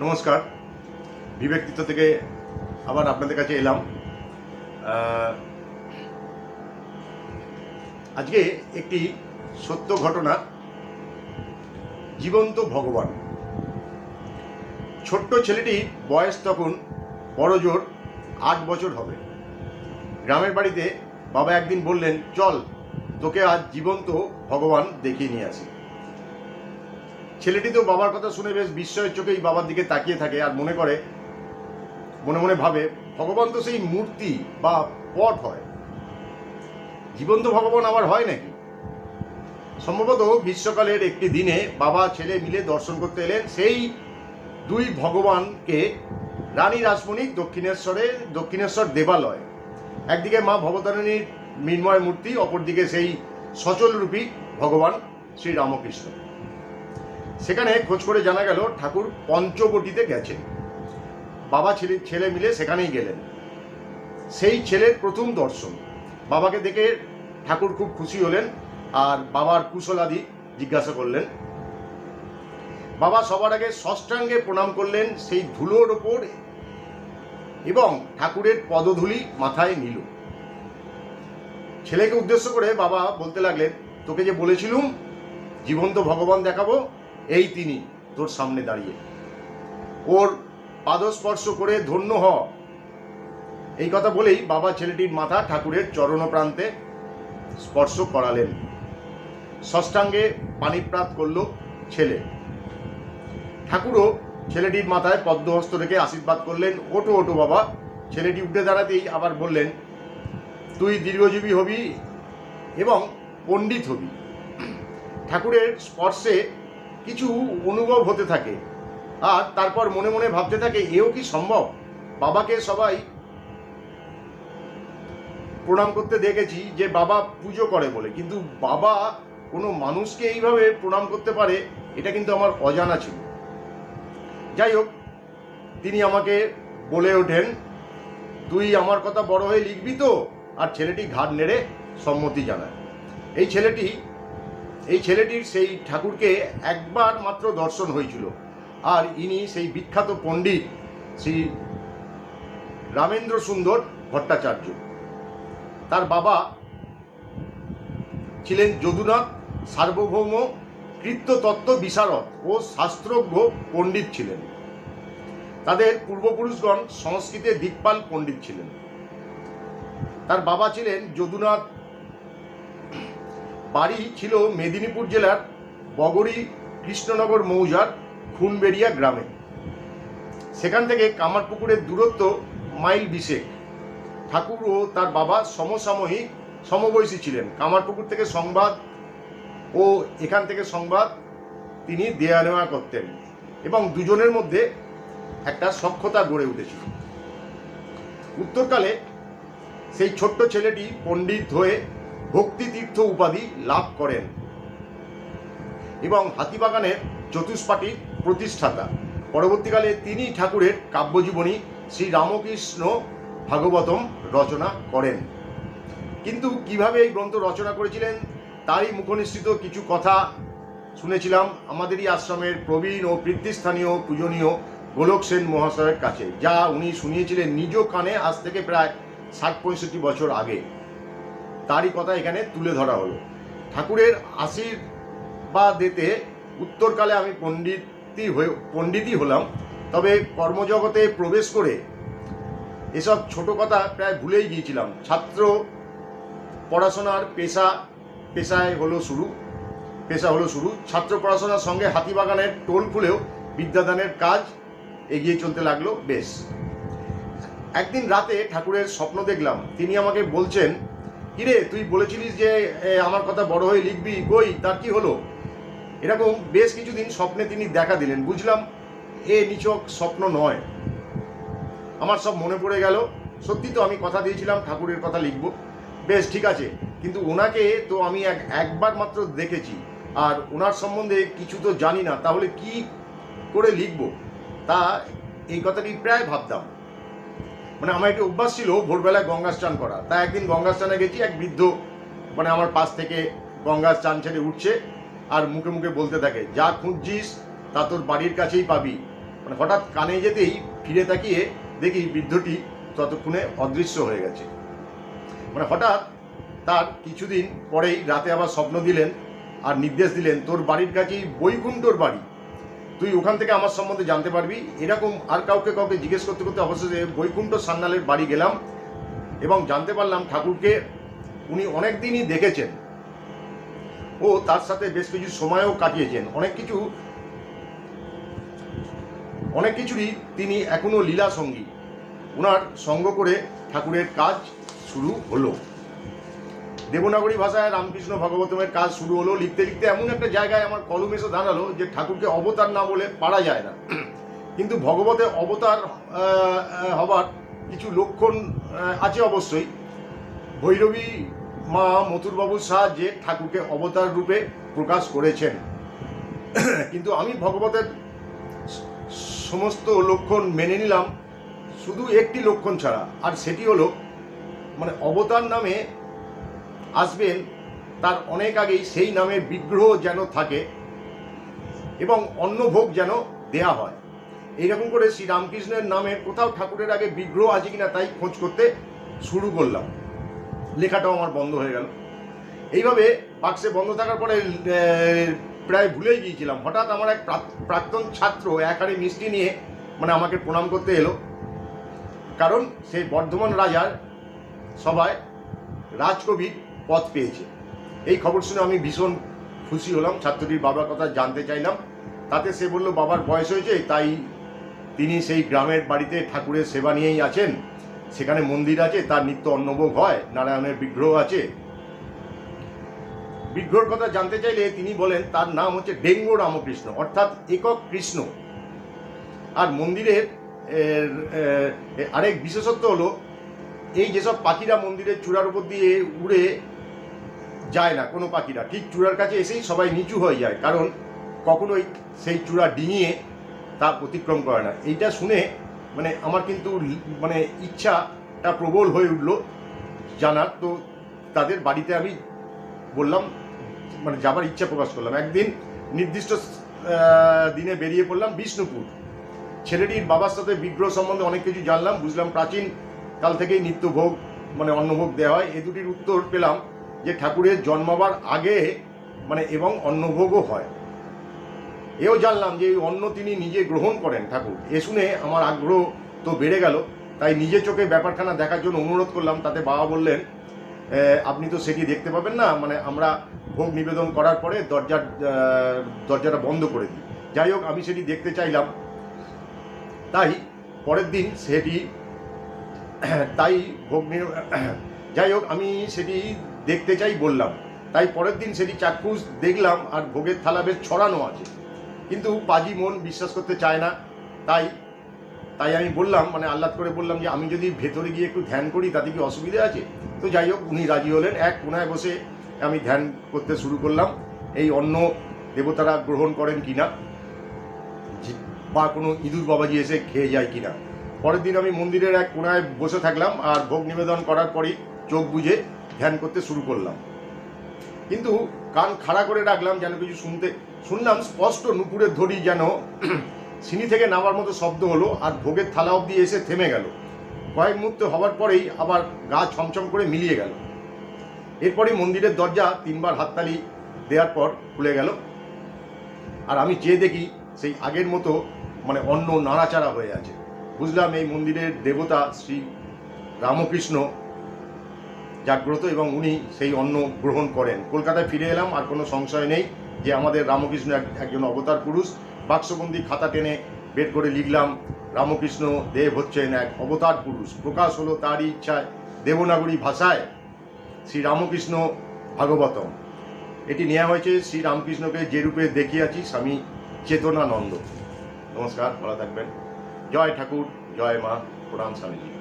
নমস্কার। বিব্যক্তিত্ব থেকে আবার আপনাদের কাছে এলাম। আজকে একটি সত্য ঘটনা। জীবন্ত ভগবান। ছোট্ট ছেলেটি বয়স তখন বড় জোর আট বছর হবে। গ্রামের বাড়িতে বাবা একদিন বললেন, চল, তোকে আজ জীবন্ত ভগবান দেখিয়ে নিয়ে আসি। ছেলেটি তো বাবার কথা শুনে বেশ বিস্ময়ের চোখেই বাবার দিকে তাকিয়ে থাকে আর মনে করে, মনে মনে ভাবে, ভগবান তো সেই মূর্তি বা পট হয়। জীবন্ত ভগবান আবার হয় নাকি? সম্ভবত গ্রীষ্মকালের একটি দিনে বাবা, ছেলে মিলে দর্শন করতে এলেন সেই দুই ভগবানকে রানী রাসমণি দক্ষিণেশ্বরে দক্ষিণেশ্বর দেবালয়। একদিকে মা ভবতারিণীর মৃন্ময় মূর্তি, অপরদিকে সেই সচলরূপী ভগবান শ্রী রামকৃষ্ণ। সেখানে খোঁজ করে জানা গেল ঠাকুর পঞ্চবটিতে গেছেন। বাবা, ছেলে ছেলে মিলে সেখানেই গেলেন। সেই ছেলের প্রথম দর্শন। বাবাকে দেখে ঠাকুর খুব খুশি হলেন আর বাবার কুশলাদি জিজ্ঞাসা করলেন। বাবা সবার আগে ষষ্ঠাঙ্গে প্রণাম করলেন সেই ধুলোর ওপর এবং ঠাকুরের পদধূলি মাথায় নিল। ছেলেকে উদ্দেশ্য করে বাবা বলতে লাগলেন, তোকে যে বলেছিলুম, জীবন্ত ভগবান দেখাবো এই তিনি তোর সামনে দাঁড়িয়ে। ওর পাদস্পর্শ করে ধন্য হ। এই কথা বলেই বাবা ছেলেটির মাথা ঠাকুরের চরণ প্রান্তে স্পর্শ করালেন। ষষ্ঠাঙ্গে পানিপ্রাত করল ছেলে। ঠাকুরও ছেলেটির মাথায় পদ্মহস্ত রেখে আশীর্বাদ করলেন ওটো ওটো বাবা। ছেলেটি উঠে দাঁড়াতেই আবার বললেন, তুই দীর্ঘজীবী হবি এবং পণ্ডিত হবি। ঠাকুরের স্পর্শে কিছু অনুভব হতে থাকে। আর তারপর মনে মনে ভাবতে থাকে, এও কি সম্ভব? বাবাকে সবাই প্রণাম করতে দেখেছি যে বাবা পুজো করে বলে। কিন্তু বাবা কোনো মানুষকে এইভাবে প্রণাম করতে পারে, এটা কিন্তু আমার অজানা ছিল। যাই হোক, তিনি আমাকে বলে ওঠেন, তুই আমার কথা বড় হয়ে লিখবি তো? আর ছেলেটি ঘাট নেড়ে সম্মতি জানায়। এই ছেলেটি এই ছেলেটির সেই ঠাকুরকে একবার মাত্র দর্শন হয়েছিল। আর ইনি সেই বিখ্যাত পণ্ডিত শ্রী রামেন্দ্র সুন্দর ভট্টাচার্য। তার বাবা ছিলেন যদুনাথ সার্বভৌম কৃত্যতত্ত্ব বিশারদ ও শাস্ত্রজ্ঞ পণ্ডিত ছিলেন। তাদের পূর্বপুরুষগণ সংস্কৃতে দিকপাল পণ্ডিত ছিলেন। তার বাবা ছিলেন যদুনাথ বাড়ি ছিল মেদিনীপুর জেলার বগরি কৃষ্ণনগর মৌজার খুনবেড়িয়া গ্রামে। সেখান থেকে কামারপুকুরের দূরত্ব মাইল বিশেক। ঠাকুর ও তার বাবা সমসাময়িক, সমবয়সী ছিলেন। কামারপুকুর থেকে সংবাদ ও এখান থেকে সংবাদ তিনি দেয়া নেওয়া করতেন এবং দুজনের মধ্যে একটা সক্ষতা গড়ে উঠেছিল। উত্তরকালে সেই ছোট্ট ছেলেটি পণ্ডিত হয়ে ভক্তিতীর্থ উপাধি লাভ করেন। এবং হাতিবাগানের চতুষ্পাটির প্রতিষ্ঠাতা। পরবর্তীকালে তিনি ঠাকুরের কাব্যজীবনী শ্রী রামকৃষ্ণ ভাগবতম রচনা করেন। কিন্তু কীভাবে এই গ্রন্থ রচনা করেছিলেন, তারই মুখনিসৃত কিছু কথা শুনেছিলাম আমাদেরই আশ্রমের প্রবীণ ও কীর্তিস্থানীয় পূজনীয় গোলক সেন মহাশয়ের কাছে, যা উনি শুনিয়েছিলেন নিজ কানে আজ থেকে প্রায় ষাট পঁয়ষট্টি বছর আগে। তারই কথা এখানে তুলে ধরা হলো। ঠাকুরের আশীর্বাদেতে উত্তরকালে আমি পণ্ডিতই হয়ে, পণ্ডিতই হলাম, তবে কর্মজগতে প্রবেশ করে এসব ছোট কথা প্রায় ভুলেই গিয়েছিলাম। ছাত্র পড়াশোনার পেশা, পেশায় হলো শুরু, পেশা হলো শুরু। ছাত্র পড়াশোনার সঙ্গে হাতিবাগানের টোল খুলেও বিদ্যাদানের কাজ এগিয়ে চলতে লাগল, বেশ। একদিন রাতে ঠাকুরের স্বপ্ন দেখলাম। তিনি আমাকে বলছেন কিরে, তুই বলেছিলিস যে আমার কথা বড় হয়ে লিখবি? কই? তার কি হলো? এরকম বেশ কিছুদিন স্বপ্নে তিনি দেখা দিলেন। বুঝলাম, এ নিচক স্বপ্ন নয়। আমার সব মনে পড়ে গেল। সত্যি তো আমি কথা দিয়েছিলাম, ঠাকুরের কথা লিখব। বেশ, ঠিক আছে। কিন্তু ওনাকে তো আমি এক, একবার মাত্র দেখেছি। আর ওনার সম্বন্ধে কিছু তো জানি না। তাহলে কি করে লিখব? তা এই কথাটি প্রায় ভাবতাম। মানে আমার একটু অভ্যাস ছিল ভোরবেলায় গঙ্গা স্নান করা। তা একদিন গঙ্গা স্নানে গেছি, এক বৃদ্ধ মানে আমার পাশ থেকে গঙ্গা স্নান ছেড়ে উঠছে আর মুখে মুখে বলতে থাকে, যা খুঁজছিস তা তোর বাড়ির কাছেই পাবি। মানে হঠাৎ কানে যেতেই ফিরে তাকিয়ে দেখি বৃদ্ধটি ততক্ষণে অদৃশ্য হয়ে গেছে। মানে হঠাৎ তার কিছুদিন পরেই রাতে আবার স্বপ্ন দিলেন আর নির্দেশ দিলেন, তোর বাড়ির কাছেই বৈকুণ্ঠর বাড়ি। তুই ওখান থেকে আমার সম্বন্ধে জানতে পারবি। এরকম আর কাউকে কাউকে জিজ্ঞেস করতে করতে অবশেষে বৈকুণ্ঠ সান্যালের বাড়ি গেলাম এবং জানতে পারলাম ঠাকুরকে উনি অনেক দিনই দেখেছেন। ও তার সাথে বেশ কিছু সময়ও কাটিয়েছেন। অনেক কিছু অনেক কিছুরই তিনি এখনও লীলা সঙ্গী ওনার সঙ্গ করে ঠাকুরের কাজ শুরু হলো। দেবনাগরী ভাষায় রামকৃষ্ণ ভগবতমের কাজ শুরু হলো। লিখতে লিখতে এমন একটা জায়গায় আমার কলম এসে দাঁড়াল যে ঠাকুরকে অবতার না বলে পারা যায় না। কিন্তু ভগবতে অবতার হবার কিছু লক্ষণ আছে অবশ্যই। ভৈরবী মা মথুরবাবুর সাহায্যে ঠাকুরকে অবতার রূপে প্রকাশ করেছেন। কিন্তু আমি ভগবতের সমস্ত লক্ষণ মেনে নিলাম। শুধু একটি লক্ষণ ছাড়া। আর সেটি হলো মানে অবতার নামে আসবেন, তার অনেক আগেই সেই নামে বিগ্রহ যেন থাকে এবং অন্নভোগ যেন দেয়া হয়। এইরকম করে শ্রী রামকৃষ্ণের নামের কোথাও ঠাকুরের আগে বিগ্রহ আছে কিনা তাই খোঁজ করতে শুরু করলাম। লেখাটাও আমার বন্ধ হয়ে গেল। এইভাবে বাক্সে বন্ধ থাকার পরে প্রায় ভুলেই গিয়েছিলাম। হঠাৎ আমার এক প্রাক্তন ছাত্র এক হাড়ি মিষ্টি নিয়ে মানে আমাকে প্রণাম করতে এলো। কারণ সেই বর্ধমান রাজার সভায় রাজকবি পদ পেয়েছে। এই খবর শুনে আমি ভীষণ খুশি হলাম। ছাত্রটির বাবার কথা জানতে চাইলাম। তাতে সে বলল, বাবার বয়স হয়েছে, তাই তিনি সেই গ্রামের বাড়িতে ঠাকুরের সেবা নিয়েই আছেন। সেখানে মন্দির আছে, তার নিত্য অন্নভোগ হয়, নারায়ণের বিগ্রহ আছে। বিগ্রহর কথা জানতে চাইলে তিনি বলেন, তার নাম হচ্ছে ডেঙ্গো রামকৃষ্ণ, অর্থাৎ একক কৃষ্ণ। আর মন্দিরের আরেক বিশেষত্ব হলো, এই যেসব পাখিরা মন্দিরের চূড়ার উপর দিয়ে উড়ে যায় না, কোনো পাখিরা। ঠিক চূড়ার কাছে এসেই সবাই নিচু হয়ে যায়, কারণ কখনোই সেই চূড়া ডিঙিয়ে তা অতিক্রম করে না। এইটা শুনে মানে আমার কিন্তু মানে ইচ্ছাটা প্রবল হয়ে উঠল জানার। তো তাদের বাড়িতে আমি বললাম মানে যাবার ইচ্ছা প্রকাশ করলাম। একদিন নির্দিষ্ট দিনে বেরিয়ে পড়লাম বিষ্ণুপুর। ছেলেটির বাবার সাথে বিগ্রহ সম্বন্ধে অনেক কিছু জানলাম, বুঝলাম প্রাচীন কাল থেকেই নিত্যভোগ মানে অন্নভোগ দেওয়া হয়। এ দুটির উত্তর পেলাম যে ঠাকুরের জন্মাবার আগে মানে এবং অন্নভোগও হয়। এও জানলাম যে এই অন্ন তিনি নিজে গ্রহণ করেন ঠাকুর। এ শুনে আমার আগ্রহ তো বেড়ে গেল, তাই নিজে চোখে ব্যাপারখানা দেখার জন্য অনুরোধ করলাম। তাতে বাবা বললেন আপনি তো সেটি দেখতে পাবেন না মানে আমরা ভোগ নিবেদন করার পরে দরজার দরজাটা বন্ধ করে দিই। যাই হোক, আমি সেটি দেখতে চাইলাম। তাই পরের দিন সেটি, তাই ভোগ যাই হোক, আমি সেটি দেখতে চাই বললাম। তাই পরের দিন সেটি চাক্ষুষ দেখলাম আর ভোগের থালা বেশ ছড়ানো আছে। কিন্তু পাজি মন বিশ্বাস করতে চায় না। তাই তাই আমি বললাম মানে আহ্লাদ করে বললাম যে আমি যদি ভেতরে গিয়ে একটু ধ্যান করি, তাতে কি অসুবিধা আছে? তো যাই হোক, উনি রাজি হলেন। এক কোনায় বসে আমি ধ্যান করতে শুরু করলাম। এই অন্য দেবতারা গ্রহণ করেন কিনা যে- বা কোনো ইঁদুর বাবাজি এসে খেয়ে যায় কিনা পরের দিন আমি মন্দিরের এক কোনায় বসে থাকলাম আর ভোগ নিবেদন করার পরই চোখ বুজে ধ্যান করতে শুরু করলাম। কিন্তু কান খাড়া করে রাখলাম যেন কিছু শুনতে, শুনলাম স্পষ্ট নুপুরের ধরি যেন সিঁড়ি থেকে নামার মতো শব্দ হলো আর ভোগের থালা অবধি এসে থেমে গেল। কয়েক মুহূর্ত হওয়ার পরেই আবার গা ছমছম করে মিলিয়ে গেল। এরপরই মন্দিরের দরজা তিনবার হাততালি দেওয়ার পর খুলে গেল। আর আমি চেয়ে দেখি সেই আগের মতো মানে অন্য নাড়াচাড়া হয়ে আছে। বুঝলাম এই মন্দিরের দেবতা শ্রী রামকৃষ্ণ জাগ্রত এবং উনি সেই অন্ন গ্রহণ করেন। কলকাতায় ফিরে এলাম, আর কোনো সংশয় নেই যে আমাদের রামকৃষ্ণ এক- একজন অবতার পুরুষ। বাক্সবন্দি খাতা টেনে বের করে লিখলাম, রামকৃষ্ণ দেব হচ্ছেন এক অবতার পুরুষ। প্রকাশ হলো তারই ইচ্ছায়, দেবনাগরী ভাষায়, শ্রী রামকৃষ্ণ ভাগবতম। এটি নেওয়া হয়েছে শ্রী রামকৃষ্ণকে যে রূপে দেখিয়াছি, স্বামী চেতনানন্দ। নমস্কার, ভালো থাকবেন। জয় ঠাকুর, জয় মা, প্রণাম স্বামীজি।